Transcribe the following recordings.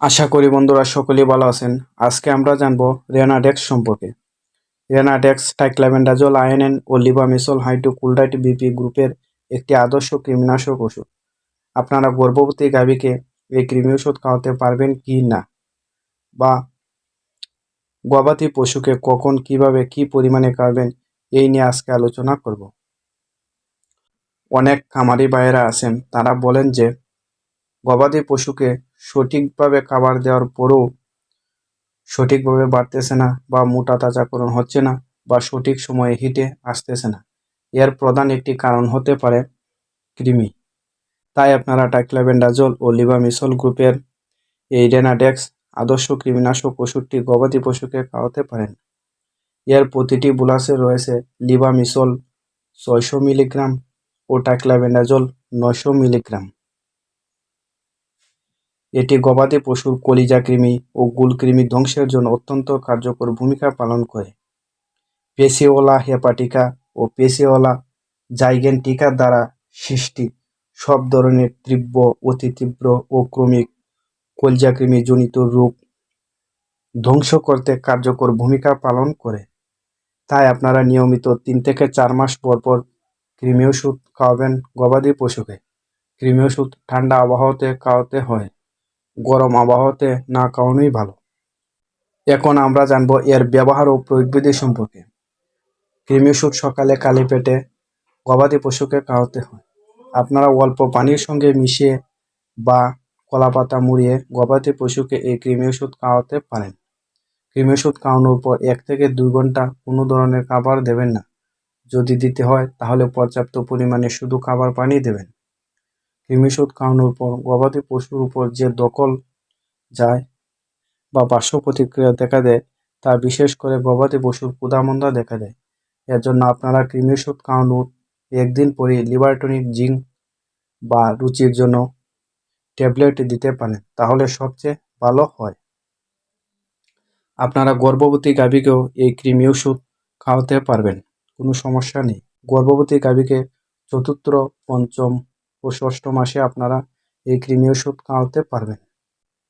আশা করি বন্ধুরা সকলেই ভালো আছেন। আজকে আমরা জানব রেনাডেক্স সম্পর্কে। রেনাডেক্স টাইক্লাবেন্ডাজল আইএনএন ও লিবামিসল হাইড্রোকুলডাইট বিপি গ্রুপের একটি আদর্শ কৃমিনাশক ওষুধ। আপনারা গর্ভবতী গাভীকে এই কৃমি ওষুধ খাওয়াতে পারবেন কি না? বা গবাদি পশুকে কখন, কীভাবে, কি পরিমাণে খাওয়াবেন? এই নিয়ে আজকে আলোচনা করব। অনেক খামারি ভাইয়েরা আছেন, তারা বলেন যে গবাদি পশুকে সঠিকভাবে খাবার দেওয়ার পরও সঠিকভাবে বাড়তেছে না বা মোটা তাজাকরণ হচ্ছে না বা সঠিক সময়ে হিটে আসতেছে না। এর প্রধান একটি কারণ হতে পারে কৃমি। তাই আপনারা টাইক্লাবেন্ডাজল ও লিভামিসল গ্রুপের এই রেনাডেক্স আদর্শ কৃমিনাশক ওষুধটি গবাদি পশুকে খাওয়াতে পারেন। এর প্রতিটি বুলাসে রয়েছে লিভামিসল ছয়শো মিলিগ্রাম ও টাইক্লাবেন্ডাজল নয়শো মিলিগ্রাম। এটি গবাদি পশুর কলিজা কৃমি ও গুলকৃমি ধ্বংসের জন্য অত্যন্ত কার্যকর ভূমিকা পালন করে। পেসিওলা হেপাটিকা ও পেসিওলা জাইগেন্টিকা দ্বারা সৃষ্টি। সব ধরনের তীব্র, অতি তীব্র ও ক্রমিক কলিজাকৃমি জনিত রোগ ধ্বংস করতে কার্যকর ভূমিকা পালন করে। তাই আপনারা নিয়মিত তিন থেকে চার মাস পর পর কৃমি ওষুধ খাওয়াবেন গবাদি পশুকে। কৃমি ওষুধ ঠান্ডা আবহাওয়াতে খাওয়াতে হয়। গরম আবহাওয়াতে না খাওয়ানোই ভালো। এখন আমরা জানব এর ব্যবহার ও প্রয়োগবিধি সম্পর্কে। কৃমি ওষুধ সকালে কালি পেটে গবাদি পশুকে খাওয়াতে হয়। আপনারা অল্প পানির সঙ্গে মিশিয়ে বা কলা পাতা মুড়িয়ে গবাদি পশুকে এই কৃমি ওষুধ খাওয়াতে পারেন। কৃমি ওষুধ খাওয়ানোর পর এক থেকে দুই ঘণ্টা কোনো ধরনের খাবার দেবেন না। যদি দিতে হয় তাহলে পর্যাপ্ত পরিমাণে শুধু খাবার পানি দেবেন। কৃমিষোধ খাওয়ানোর পর গবাদি পশুর উপর যে দখল যায় বা পার্শ্ব প্রতিক্রিয়া দেখা দেয়, তা বিশেষ করে গবাদি পশুর ক্ষুধামন্দা দেখা দেয়। এর জন্য আপনারা কৃমিষোধ খাওয়ানোর একদিন পরে লিভারটনিক জিঙ্ক বা রুচির জন্য ট্যাবলেট দিতে পারেন, তাহলে সবচেয়ে ভালো হয়। আপনারা গর্ভবতী গাভীকেও এই কৃমি ওষুধ খাওয়াতে পারবেন, কোনো সমস্যা নেই। গর্ভবতী গাভীকে চতুর্থ, পঞ্চম ও ষষ্ঠ মাসে আপনারা এই কৃমি ওষুধ খাওয়াতে পারবেন।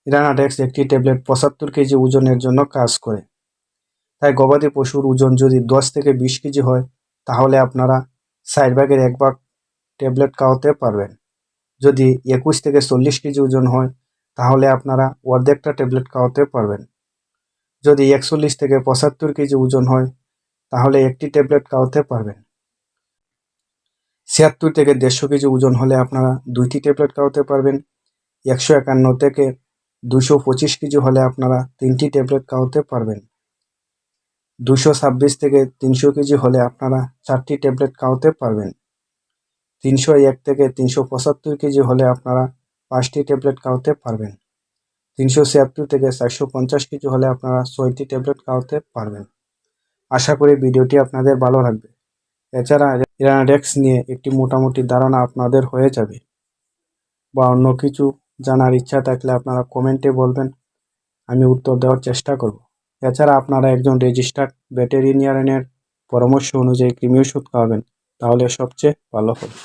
ইরানাডেক্স একটি ট্যাবলেট পঁচাত্তর কেজি ওজনের জন্য কাজ করে। তাই গবাদি পশুর ওজন যদি দশ থেকে বিশ কেজি হয়, তাহলে আপনারা ষাট ভাগের এক ভাগ ট্যাবলেট খাওয়াতে পারবেন। যদি একুশ থেকে চল্লিশ কেজি ওজন হয়, তাহলে আপনারা অর্ধেকটা ট্যাবলেট খাওয়াতে পারবেন। যদি একচল্লিশ থেকে পঁচাত্তর কেজি ওজন হয়, তাহলে একটি ট্যাবলেট খাওয়াতে পারবেন। ছিয়াত্তর থেকে দেড়শো কেজি ওজন হলে আপনারা দুইটি ট্যাবলেট খাওয়াতে পারবেন। একশো একান্ন থেকে দুশো পঁচিশ কেজি হলে আপনারা তিনটি ট্যাবলেট খাওয়াতে পারবেন। দুশো ছাব্বিশ থেকে তিনশো কেজি হলে আপনারা চারটি ট্যাবলেট খাওয়াতে পারবেন। তিনশো এক থেকে তিনশো পঁচাত্তর কেজি হলে আপনারা পাঁচটি ট্যাবলেট খাওয়াতে পারবেন। তিনশো ছিয়াত্তর থেকে চারশো পঞ্চাশ কেজি হলে আপনারা ছয়টি ট্যাবলেট খাওয়াতে পারবেন। আশা করি ভিডিওটি আপনাদের ভালো লাগবে। এছাড়া ইরানাডেক্স নিয়ে একটি মোটামুটি ধারণা আপনাদের হয়ে যাবে। বা অন্য কিছু জানার ইচ্ছা থাকলে আপনারা কমেন্টে বলবেন। আমি উত্তর দেওয়ার চেষ্টা করব। এছাড়া আপনারা একজন রেজিস্টার্ড ভেটেরিনিয়ানের পরামর্শ অনুযায়ী কৃমি ওষুধ খাওয়াবেন। তাহলে সবচেয়ে ভালো হবে।